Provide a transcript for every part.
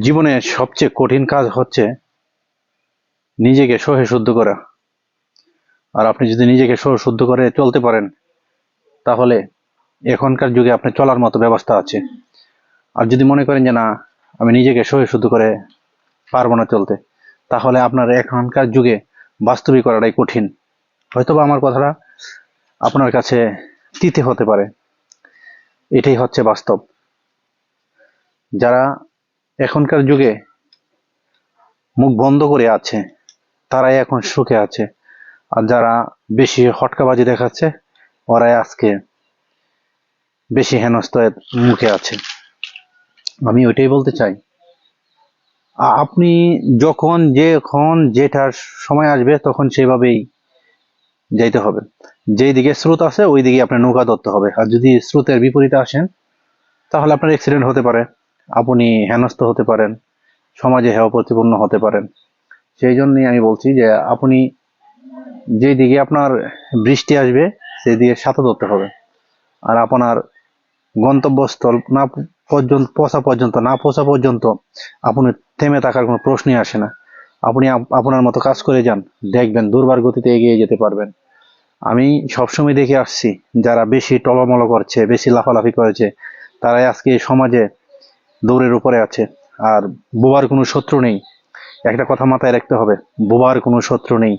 জীবনে সবচেয়ে কঠিন কাজ হচ্ছে নিজেকে সহে শুদ্ধ করা। আর আপনি যদি নিজেকে সহ শুদ্ধ করে চলতে পারেন, তাহলে এখনকার যুগে আপনার চলার মতো ব্যবস্থা আছে। আর যদি মনে করেন যে না, আমি নিজেকে সহে শুদ্ধ করে পারব না চলতে, তাহলে আপনার এখনকার যুগে বাস্তবিক করাটাই কঠিন। হয়তোবা আমার কথাটা আপনার কাছে তিতে হতে পারে। এটাই হচ্ছে বাস্তব। যারা এখনকার যুগে মুখ বন্ধ করে আছে, তারাই এখন সুখে আছে। আর যারা বেশি হটকাবাজি দেখাচ্ছে, ওরাই আজকে বেশি হেনস্তের মুখে আছে। আমি ওইটাই বলতে চাই। আপনি যখন যখন যেটার সময় আসবে, তখন সেভাবেই যাইতে হবে। যেই দিকে স্রোত আছে, ওই দিকে আপনার নৌকা ধরতে হবে। আর যদি স্রোতের বিপরীতে আসেন, তাহলে আপনার অ্যাক্সিডেন্ট হতে পারে। আপনি হেনস্থ হতে পারেন, সমাজে হেয় প্রতিপন্ন হতে পারেন। সেই জন্যই আমি বলছি যে আপনি যে দিকে আপনার বৃষ্টি আসবে, সেই দিকে সাথে ধরতে হবে। আর আপনার গন্তব্যস্থল না পর্যন্ত, পৌঁছা পর্যন্ত, না পৌঁছা পর্যন্ত আপনি থেমে থাকার কোনো প্রশ্নই আসে না। আপনি আপ- আপনার মতো কাজ করে যান, দেখবেন দুর্বার গতিতে এগিয়ে যেতে পারবেন। আমি সবসময় দেখে আসছি, যারা বেশি টলমল করছে, বেশি লাফালাফি করেছে, তারাই আজকে সমাজে দৌড়ের উপরে আছে। আর বোবার কোনো শত্রু নেই। একটা কথা মাথায় রাখতে হবে, বোবার কোনো শত্রু নেই।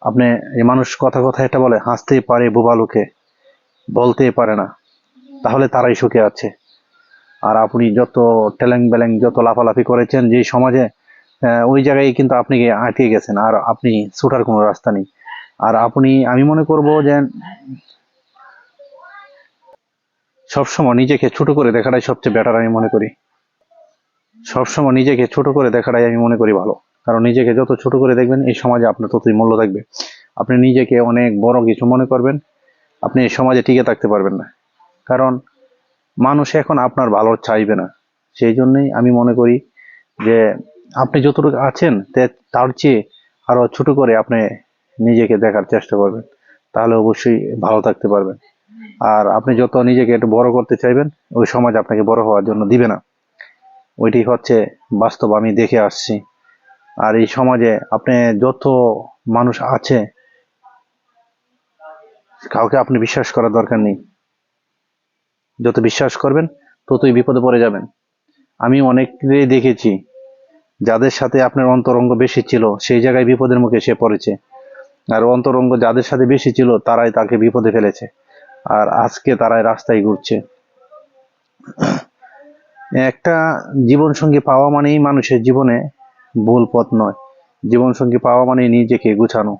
আপনি এই মানুষ কথা কথা এটা বলে, হাসতেই পারে বোবা লোকে, বলতেই পারে না। তাহলে তারাই সুখে আছে। আর আপনি যত টেলেং বেলেং যত লাফালাফি করেছেন যে সমাজে ওই জায়গায় কিন্তু আপনি আটকে গেছেন। আর আপনি ছুটার কোনো রাস্তা নেই। আর আপনি, আমি মনে করব যে সবসময় নিজেকে ছোট করে দেখাটাই সবচেয়ে বেটার আমি মনে করি। সবসময় নিজেকে ছোট করে দেখাটাই আমি মনে করি ভালো। কারণ নিজেকে যত ছোট করে দেখবেন, এই সমাজে আপনার ততই মূল্য থাকবে। আপনি নিজেকে অনেক বড় কিছু মনে করবেন, আপনি এই সমাজে টিকে থাকতে পারবেন না। কারণ মানুষ এখন আপনার ভালো চাইবে না। সেই জন্যই আমি মনে করি যে, আপনি যতটুকু আছেন তার চেয়ে আরও ছোট করে আপনি নিজেকে দেখার চেষ্টা করবেন। তাহলে অবশ্যই ভালো থাকতে পারবেন। আর আপনি যত নিজেকে একটু বড় করতে চাইবেন, ওই সমাজ আপনাকে বড় হওয়ার জন্য দিবে না। ওইটি হচ্ছে বাস্তব, আমি দেখে আসছি। আর এই সমাজে আপনি যত মানুষ আছে, কাউকে আপনি বিশ্বাস করার দরকার নেই। যত বিশ্বাস করবেন, ততই বিপদে পড়ে যাবেন। আমি অনেককেই দেখেছি, যাদের সাথে আপনার অন্তরঙ্গ বেশি ছিল, সেই জায়গায় বিপদের মুখে সে পড়েছে। আর অন্তরঙ্গ যাদের সাথে বেশি ছিল, তারাই তাকে বিপদে ফেলেছে। আর আজকে তারাই রাস্তায় ঘুরছে। একটা জীবন সঙ্গী পাওয়া মানেই মানুষের জীবনে ভুল পথ নয়। জীবন সঙ্গী পাওয়া মানে নিজেকে গুছানো।